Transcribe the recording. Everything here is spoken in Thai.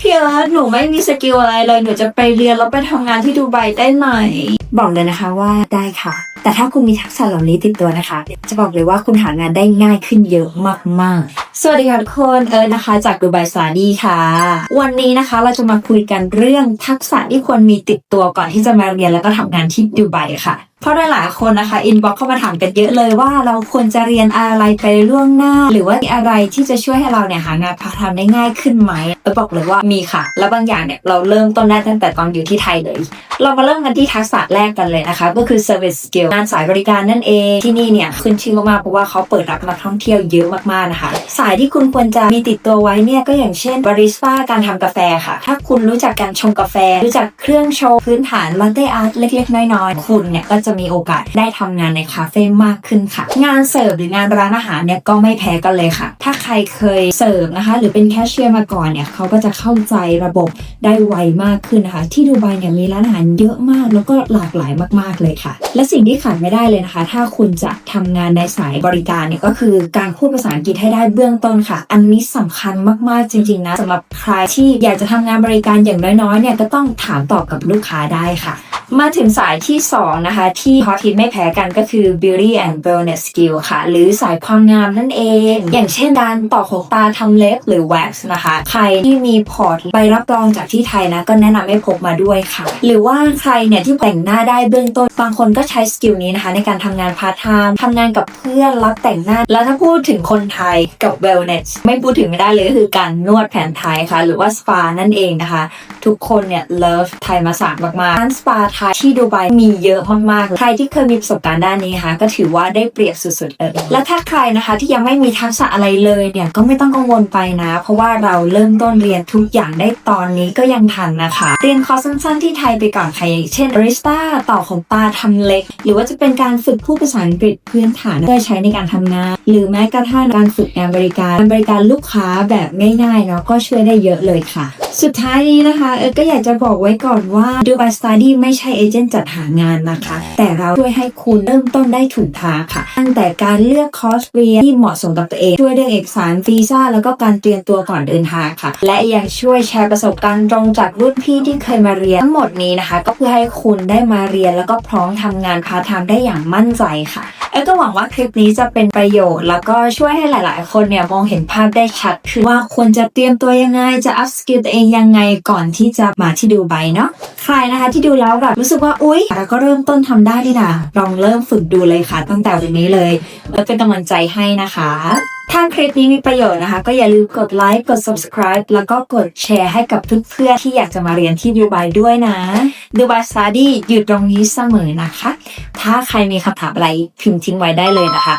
พี่เอิร์ธหนูไม่มีสกิลอะไรเลยหนูจะไปเรียนแล้วไปทำงานที่ดูไบได้ไหม บอกเลยนะคะว่าได้ค่ะ แต่ถ้าคุณมีทักษะเหล่านี้ติดตัวนะคะ จะบอกเลยว่าคุณหางานได้ง่ายขึ้นเยอะมากสวัสดีค่ะทุกคนเอิร์ธนะคะจากดูไบสาดีค่ะ วันนี้นะคะเราจะมาคุยกันเรื่องทักษะที่ควรมีติดตัวก่อนที่จะมาเรียนแล้วก็ทำงานที่ดูไบค่ะ เพราะหลายๆคนนะคะอินบ็อกเข้ามาถามกันเยอะเลยว่าเราควรจะเรียนอะไรไปล่วงหน้า หรือว่ามีอะไรที่จะช่วยให้เราเนี่ยหางานพาทไทม์ได้ง่ายขึ้นไหมบอกเลยว่ามีค่ะ แล้วบางอย่างเนี่ยเราเริ่มต้นได้ตั้งแต่ตอนอยู่ที่ไทยเลย เรามาเริ่มกันที่ทักษะแรกกันเลยนะคะ ก็คือ service skill งานสายบริการนั่นเองที่นี่เนี่ยขึ้นชื่อมากๆเพราะว่าเขาเปิดรับนักท่องเที่ยวเยอะมากๆนะคะ สายที่คุณควรจะมีติดตัวไว้เนี่ยก็อย่างเช่นบาริสต้าการทำกาแฟค่ะ ถ้าคุณรู้จักการชงกาแฟ รู้จักเครื่องชงพื้นฐานลันเต้อาร์ตเล็ก ๆ น้อยๆคุณเนี่ยก็จะจะมีโอกาสได้ทำงานในคาเฟ่มากขึ้นค่ะ งานเสิร์ฟหรืองานร้านอาหารเนี่ยก็ไม่แพ้กันเลยค่ะ ถ้าใครเคยเสิร์ฟนะคะ หรือเป็นแคชเชียร์มาก่อนเนี่ยเขาก็จะเข้าใจระบบได้ไวมากขึ้นนะคะ ที่ดูไบเนี่ยมีร้านอาหารเยอะมาก แล้วก็หลากหลายมากๆเลยค่ะ และสิ่งที่ขาดไม่ได้เลยนะคะ ถ้าคุณจะทำงานในสายบริการเนี่ยก็คือการพูดภาษาอังกฤษให้ได้เบื้องต้นค่ะ อันนี้สำคัญมากๆจริงๆนะสำหรับใครที่อยากจะทำงานบริการอย่างน้อยๆเนี่ยก็ต้องถามตอบกับลูกค้าได้ค่ะ มาถึงสายที่ 2 นะคะ ที่ฮอตฮิตไม่แพ้กันก็คือ beauty and wellness skill ค่ะ หรือสายความงามนั่นเอง อย่างเช่นการต่อขนตาทำเล็บหรือ wax นะคะ ใครที่มีพอร์ตใบรับรองจากที่ไทยนะ ก็แนะนำให้พกมาด้วยค่ะ หรือว่าใครเนี่ยที่แต่งหน้าได้เบื้องต้น บางคนก็ใช้สกิลนี้นะคะ ในการทำงานพาร์ทไทม์ทำงานกับเพื่อนรับแต่งหน้า แล้วถ้าพูดถึงคนไทยกับ wellness ไม่พูดถึงไม่ได้เลยก็คือการนวดแผนไทยค่ะ หรือว่าสปานั่นเองนะคะ ทุกคนเนี่ย love ไทยมาสานมากๆร้านสปาไทยที่ดูไบมีเยอะมากๆ ใครที่เคยมีประสบการณ์ด้านนี้นะคะก็ถือว่าได้เปรียบสุดๆเลยและถ้าใครนะคะที่ยังไม่มีทักษะอะไรเลยเนี่ยก็ไม่ต้องกังวลไปนะ เพราะว่าเราเริ่มต้นเรียนทุกอย่างได้ตอนนี้ก็ยังทันนะคะ เรียนคอร์สสั้นๆที่ไทยไปก่อนใค่ะอย่างเช่นริสตาต่อของตาทำเล็ก หรือว่าจะเป็นการฝึกพูดภาษาอังกฤษพื้นฐานเพื่อใช้ในการทำงาน หรือแม้กระทั่งการฝึกงานบริการการบริการลูกค้าแบบง่ายๆเนาะก็ช่วยได้เยอะเลยค่ะ สุดท้ายนี้นะคะเออก็อยากจะบอกไว้ก่อนว่า Dubai Study ไม่ใช่เอเจนต์จัดหางานนะคะ แต่เราช่วยให้คุณเริ่มต้นได้ถูกทางค่ะ ตั้งแต่การเลือกคอร์สเรียนที่เหมาะสมกับตัวเอง ช่วยเรื่องเอกสารวีซ่าแล้วก็การเตรียมตัวก่อนเดินทางค่ะ และยังช่วยแชร์ประสบการณ์ตรงจากรุ่นพี่ที่เคยมาเรียนทั้งหมดนี้นะคะ ก็เพื่อให้คุณได้มาเรียนแล้วก็พร้อมทำงานพาร์ทไทม์ได้อย่างมั่นใจค่ะ เอ้ก็หวังว่าคลิปนี้จะเป็นประโยชน์ แล้วก็ช่วยให้หลาย ๆ คนเนี่ยมองเห็นภาพได้ชัดขึ้นว่าควรจะเตรียมตัวยังไงจะอัพสกิลตัวเองยังไงก่อนที่จะมาที่ดูไบเนาะใครนะคะที่ดูแล้วแบบรู้สึกว่าอุ๊ยเราก็เริ่มต้นทำได้ดีนะลองเริ่มฝึกดูเลยค่ะ ตั้งแต่วันนี้เลยแล้วเป็นกำลังใจให้นะคะถ้าคลิปนี้มีประโยชน์นะคะ ก็อย่าลืมกดไลค์กด subscribe แล้วก็กดแชร์ให้กับเพื่อนๆที่อยากจะมาเรียนที่ดูไบด้วยนะดูไบสตาดี้อยู่ตรงนี้เสมอนะคะ ถ้าใครมีคำถามอะไรพิมพ์ทิ้งไว้ได้เลยนะคะ